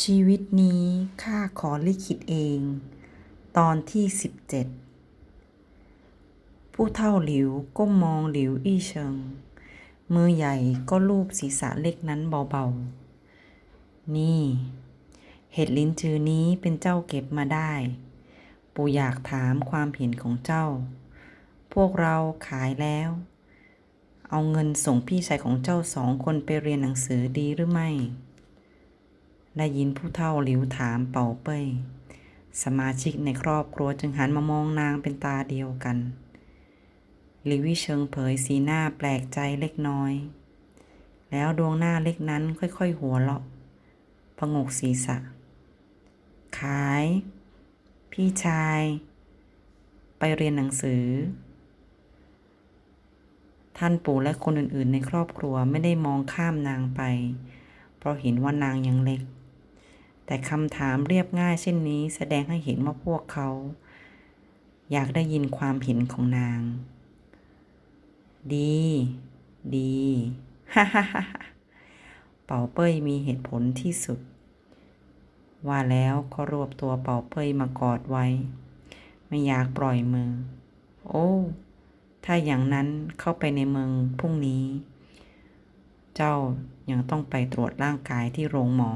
ชีวิตนี้ข้าขอลิขิตเอง ตอนที่สิบเจ็ดผู้เฒ่าหลิวก้มมองหลิวอี้เชิง มือใหญ่ก็ลูบศีรษะเล็กนั้นเบาๆ นี่ เห็ดลิ้นจือนี้เป็นเจ้าเก็บมาได้ ปู่อยากถามความเห็นของเจ้า พวกเราขายแล้ว เอาเงินส่งพี่ชายของเจ้าสองคนไปเรียนหนังสือดีหรือไม่ ได้ยินผู้เฒ่าหลิวถามเป่าเป้ย สมาชิกในครอบครัวจึงหันมามองนางเป็นตาเดียวกันลิวิเชิงเผยสีหน้าแปลกใจเล็กน้อย แล้วดวงหน้าเล็กนั้นค่อยๆหัวเราะพงกศีรษะ ขาย พี่ชาย ไปเรียนหนังสือ ท่านปู่และคนอื่นๆ ในครอบครัวไม่ได้มองข้ามนางไป เพราะเห็นว่านางยังเล็ก แต่คำถามเรียบง่ายเช่นนี้แสดงให้เห็นว่าพวกเขา อยากได้ยินความเห็นของนาง ดี ดีฮ่าฮ่าฮ่าเป่าเป้ยมีเหตุผลที่สุด ว่าแล้วก็รวบตัวเป่าเป้ยมากอดไว้ ไม่อยากปล่อยมือ โอ้ ถ้าอย่างนั้นเข้าไปในเมืองพรุ่งนี้ เจ้ายังต้องไปตรวจร่างกายที่โรงหมอ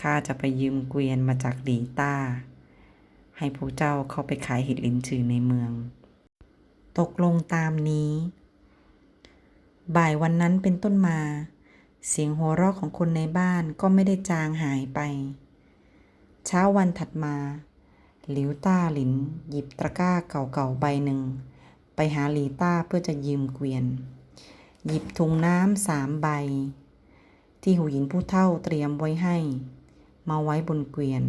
ข้าจะไปยืมเกวียนมาจากหลีต้า ให้พวกเจ้าเข้าไปขายเห็ดลินจือในเมือง ตกลงตามนี้ บ่ายวันนั้นเป็นต้นมา เสียงหัวเราะของคนในบ้านก็ไม่ได้จางหายไป เช้าวันถัดมาหลิวต้าหลิน หยิบตะกร้าเก่าๆใบหนึ่ง ไปหาหลีต้าเพื่อจะยืมเกวียน หยิบถุงน้ำสามใบ ที่หูหญิงผู้เฒ่าเตรียมไว้ให้ มาไว้บนเกวียน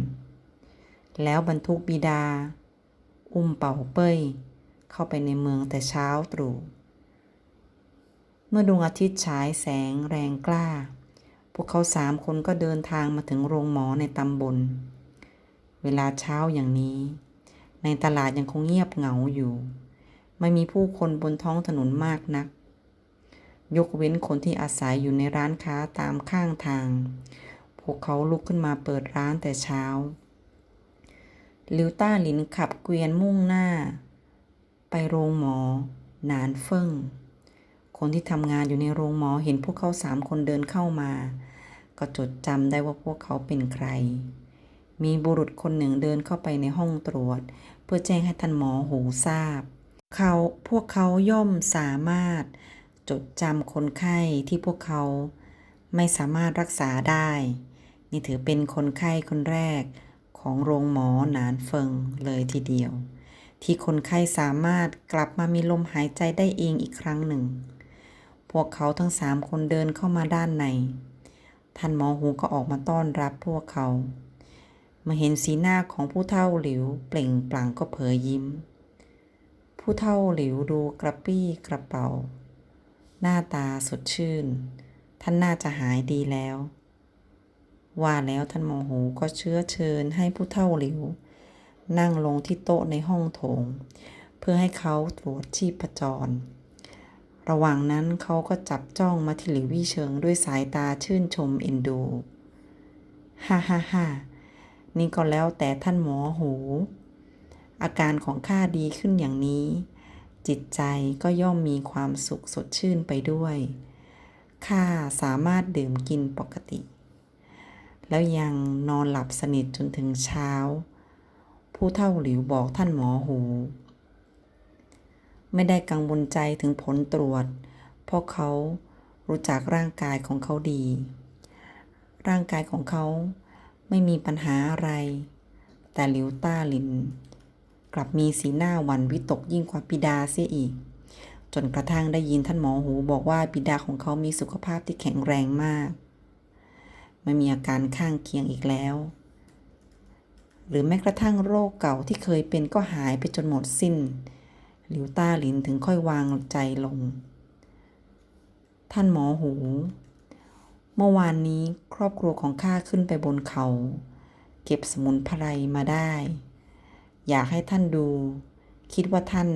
แล้วบรรทุกบิดา อุ้มเป่าเป้ย เข้าไปในเมืองแต่เช้าตรู่ เมื่อดวงอาทิตย์ฉายแสงแรงกล้า พวกเขาสามคนก็เดินทางมาถึงโรงหมอในตำบล เวลาเช้าอย่างนี้ ในตลาดยังคงเงียบเหงาอยู่ ไม่มีผู้คนบนท้องถนนมากนักยกเว้นคนที่อาศัยอยู่ในร้านค้าตามข้างทาง พวกเขาลุกขึ้นมาเปิดร้านแต่เช้า ลิวต้าหลินขับเกวียนมุ่งหน้า ไปโรงหมอ หนานเฟิ่ง คนที่ทำงานอยู่ในโรงหมอเห็นพวกเขาสามคนเดินเข้ามา ก็จดจำได้ว่าพวกเขาเป็นใคร มีบุรุษคนหนึ่งเดินเข้าไปในห้องตรวจ เพื่อแจ้งให้ท่านหมอหูทราบ เขาพวกเขาย่อมสามารถจดจำคนไข้ที่พวกเขาไม่สามารถรักษาได้ นี่ถือเป็นคนไข้คนแรกของโรงหมอหนานเฟิงเลยทีเดียว ที่คนไข้สามารถกลับมามีลมหายใจได้เองอีกครั้งหนึ่ง พวกเขาทั้งสามคนเดินเข้ามาด้านใน ท่านหมอหูก็ออกมาต้อนรับพวกเขามาเห็นสีหน้าของผู้เฒ่าหลิวเปล่งปลั่งก็เผยยิ้ม ผู้เฒ่าหลิวดูกระปี้กระเป๋า หน้าตาสดชื่น ท่านน่าจะหายดีแล้ว ว่าแล้วท่านหมอหูก็เชื้อเชิญให้ผู้เฒ่าหลิว นั่งลงที่โต๊ะในห้องโถง เพื่อให้เขาตรวจชีพจร ระหว่างนั้นเขาก็จับจ้องมาที่หลิววี่เชิงด้วยสายตาชื่นชมเอ็นดู ฮ่าฮ่าฮ่านี่ก็แล้วแต่ท่านหมอหู อาการของข้าดีขึ้นอย่างนี้ จิตใจก็ย่อมมีความสุขสดชื่นไปด้วย ข้าสามารถดื่มกินปกติ แล้วยังนอนหลับสนิทจนถึงเช้า ผู้เฒ่าหลิวบอกท่านหมอหู ไม่ได้กังวลใจถึงผลตรวจ เพราะเขารู้จักร่างกายของเขาดี ร่างกายของเขาไม่มีปัญหาอะไร แต่หลิวต้าหลิน กลับมีสีหน้าหวันวิตกยิ่งกว่าปิดาเสียอีก จนกระทั่งได้ยินท่านหมอหูบอกว่าปิดาของเขามีสุขภาพที่แข็งแรงมาก ไม่มีอาการข้างเคียงอีกแล้ว หรือแม้กระทั่งโรคเก่าที่เคยเป็นก็หายไปจนหมดสิ้น หลิวต้าหลินถึงค่อยวางใจลง ท่านหมอหู เมื่อวานนี้ครอบครัวของข้าขึ้นไปบนเขา เก็บสมุนไพรมาได้ อยากให้ท่านดู คิดว่าท่าน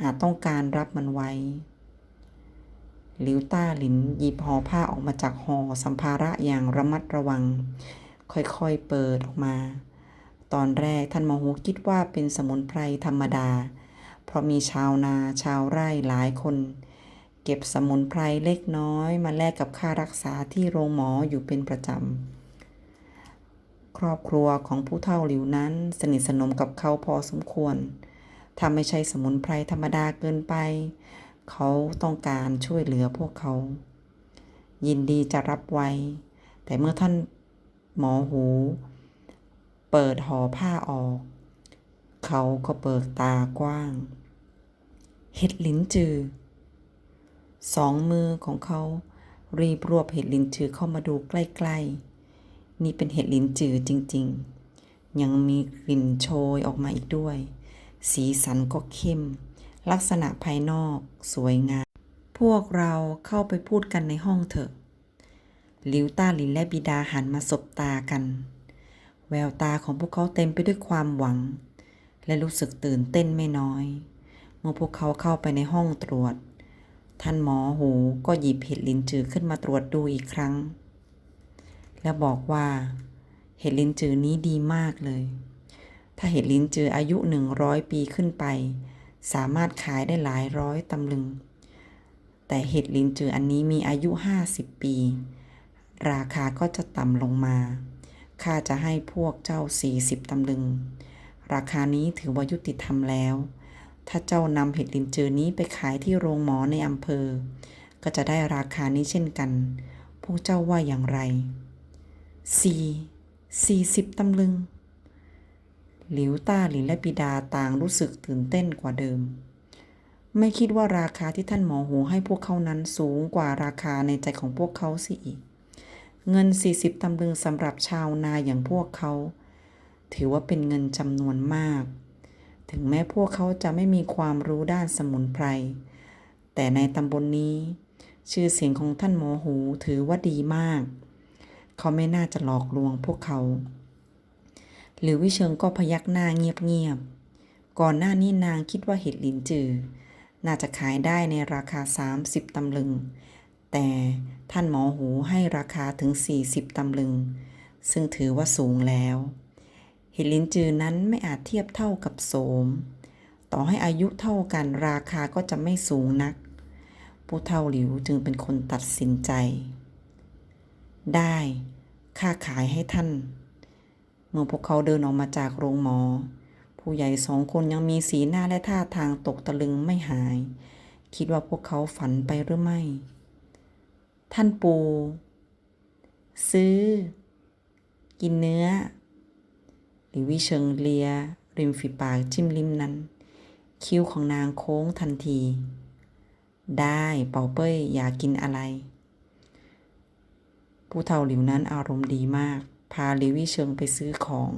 อาจต้องการรับมันไว้ ลิวต้าหลินหยิบห่อผ้าออกมาจากห่อสัมภาระอย่างระมัดระวัง ค่อยๆเปิดออกมา ตอนแรกท่านมอหูคิดว่าเป็นสมุนไพรธรรมดา เพราะมีชาวนาชาวไร่หลายคน เก็บสมุนไพรเล็กน้อยมาแลกกับค่ารักษาที่โรงหมออยู่เป็นประจำ ครอบครัวของผู้เฒ่าหลิวนั้นสนิทสนมกับเขาพอสมควรถ้าไม่ใช่สมุนไพรธรรมดาเกินไป เขาต้องการช่วยเหลือพวกเขา ยินดีจะรับไว้ แต่เมื่อท่านหมอหู เปิดห่อผ้าออก เขาก็เบิกตากว้าง เห็ดลิ้นจือ สองมือของเขารีบรวบเห็ดลิ้นจือเข้ามาดูใกล้ๆ นี่เป็นเห็ดลิ้นจือจริงๆ ยังมีกลิ่นโชยออกมาอีกด้วย สีสันก็เข้ม ลักษณะภายนอก สวยงาม พวกเราเข้าไปพูดกันในห้องเถอะ ลิวต้าลินและบิดาหันมาสบตากัน แววตาของพวกเขาเต็มไปด้วยความหวัง และรู้สึกตื่นเต้นไม่น้อย เมื่อพวกเขาเข้าไปในห้องตรวจ ท่านหมอหูก็หยิบเห็ดลินจือขึ้นมาตรวจดูอีกครั้ง แล้วบอกว่า เห็ดลินจือนี้ดีมากเลย ถ้าเห็ดลินจืออายุหนึ่งร้อยปีขึ้นไป สามารถขายได้หลายร้อยตำลึง แต่เห็ดลินจืออันนี้มีอายุ 50 ปี ราคาก็จะต่ำลงมาข้าจะให้พวกเจ้า 40ตำลึง ราคานี้ถือว่ายุติธรรมแล้ว ถ้าเจ้านำเห็ดลินจือนี้ไปขายที่โรงหมอในอำเภอ ก็จะได้ราคานี้เช่นกัน พวกเจ้าว่าอย่างไรสี่สี่สิบตำลึง หลิวต้าหลินและปิดาต่างรู้สึกตื่นเต้นกว่าเดิม ไม่คิดว่าราคาที่ท่านหมอหูให้พวกเขานั้นสูงกว่าราคาในใจของพวกเขาสิอีก เงิน 40ตำลึงสำหรับชาวนาอย่างพวกเขา ถือว่าเป็นเงินจำนวนมาก ถึงแม้พวกเขาจะไม่มีความรู้ด้านสมุนไพร แต่ในตำบลนนี้ ชื่อเสียงของท่านหมอหูถือว่าดีมาก เขาไม่น่าจะหลอกลวงพวกเขา หรือวิเชิงก็พยักหน้าเงียบๆ ก่อนหน้านี้นางคิดว่าเห็ดลินจือ น่าจะขายได้ในราคา 30 ตำลึง แต่ท่านหมอหูให้ราคาถึง 40 ตำลึง ซึ่งถือว่าสูงแล้ว เห็ดลินจือนั้นไม่อาจเทียบเท่ากับโสม ต่อให้อายุเท่ากันราคาก็จะไม่สูงนัก ผู้เท่าหลิวจึงเป็นคนตัดสินใจ ได้ ค่าขายให้ท่าน เมื่อพวกเขาเดินออกมาจากโรงหมอ ผู้ใหญ่สองคนยังมีสีหน้าและท่าทางตกตะลึงไม่หาย คิดว่าพวกเขาฝันไปหรือไม่ ท่านปูซื้อ กินเนื้อหลิววิเชิงเลีย ริมฝีปากจิ้มลิ้มนั้น คิ้วของนางโค้งทันที ได้เป่าเป้ยอยากกินอะไร ผู้เฒ่าหลิวนั้นอารมณ์ดีมาก พาลิวิเชิงไปซื้อของ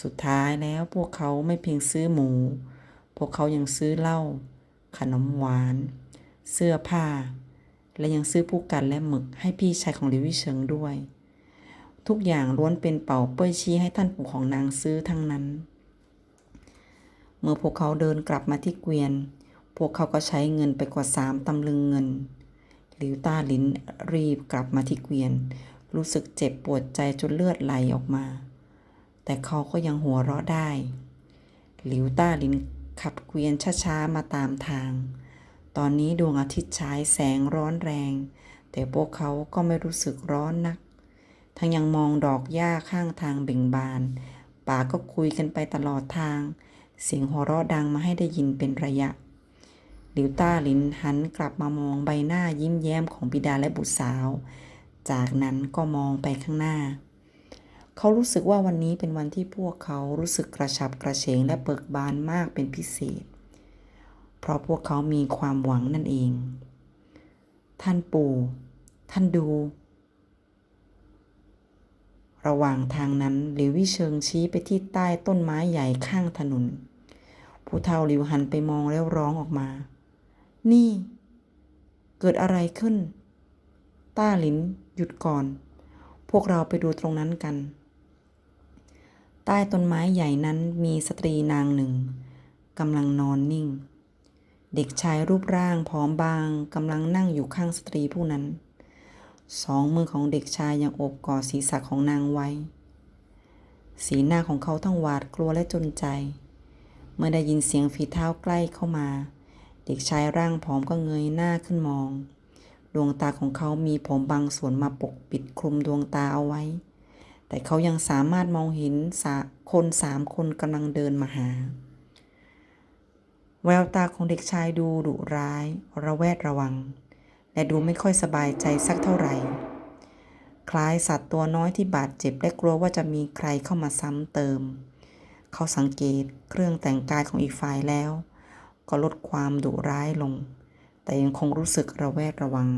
สุดท้ายแล้วพวกเขาไม่เพียงซื้อหมู พวกเขายังซื้อเหล้าขนมหวาน เสื้อผ้า และยังซื้อผู้กันและหมึกให้พี่ชายของลิววิเชิงด้วย ทุกอย่างล้วนเป็นเป่าเป้ยชี้ให้ท่านปู่ของนางซื้อทั้งนั้น เมื่อพวกเขาเดินกลับมาที่เกวียน พวกเขาก็ใช้เงินไปกว่าสามตำลึงเงินหลิวต้าลินรีบกลับมาที่เกวียน รู้สึกเจ็บปวดใจจนเลือดไหลออกมา แต่เขาก็ยังหัวเราะได้ หลิวต้าลินขับเกวียนช้าๆมาตามทาง ตอนนี้ดวงอาทิตย์ฉายแสงร้อนแรง แต่พวกเขาก็ไม่รู้สึกร้อนนัก ทั้งยังมองดอกหญ้าข้างทางเบ่งบาน ป่าก็คุยกันไปตลอดทาง เสียงหัวเราะดังมาให้ได้ยินเป็นระยะหลิวต้าลินหันกลับมามองใบหน้ายิ้มแย้มของบิดาและบุตรสาว จากนั้นก็มองไปข้างหน้า เขารู้สึกว่าวันนี้เป็นวันที่พวกเขารู้สึกกระฉับกระเฉงและเบิกบานมากเป็นพิเศษ เพราะพวกเขามีความหวังนั่นเอง ท่านปู่ ท่านดู ระหว่างทางนั้นหลิววิเชิงชี้ไปที่ใต้ต้นไม้ใหญ่ข้างถนน ผู้เฒ่าหลิวหันไปมองแล้วร้องออกมา นี่ เกิดอะไรขึ้น ต้าหลิน หยุดก่อน พวกเราไปดูตรงนั้นกัน ใต้ต้นไม้ใหญ่นั้นมีสตรีนางหนึ่งกำลังนอนนิ่ง เด็กชายรูปร่างผอมบางกำลังนั่งอยู่ข้างสตรีผู้นั้น สองมือของเด็กชายยังโอบกอดศีรษะของนางไว้ สีหน้าของเขาทั้งหวาดกลัวและจนใจ เมื่อได้ยินเสียงฝีเท้าใกล้เข้ามา เด็กชายร่างผอมก็เงยหน้าขึ้นมอง ดวงตาของเขามีผมบางส่วนมาปกปิดคลุมดวงตาเอาไว้ แต่เขายังสามารถมองเห็นคนสามคนกำลังเดินมาหา แววตาของเด็กชายดูดุร้าย ระแวดระวัง และดูไม่ค่อยสบายใจสักเท่าไหร่ คล้ายสัตว์ตัวน้อยที่บาดเจ็บและกลัวว่าจะมีใครเข้ามาซ้ำเติม เขาสังเกตเครื่องแต่งกายของอีกฝ่ายแล้ว ก็ลดความดุร้ายลง แต่ยังคงรู้สึกระแวดระวัง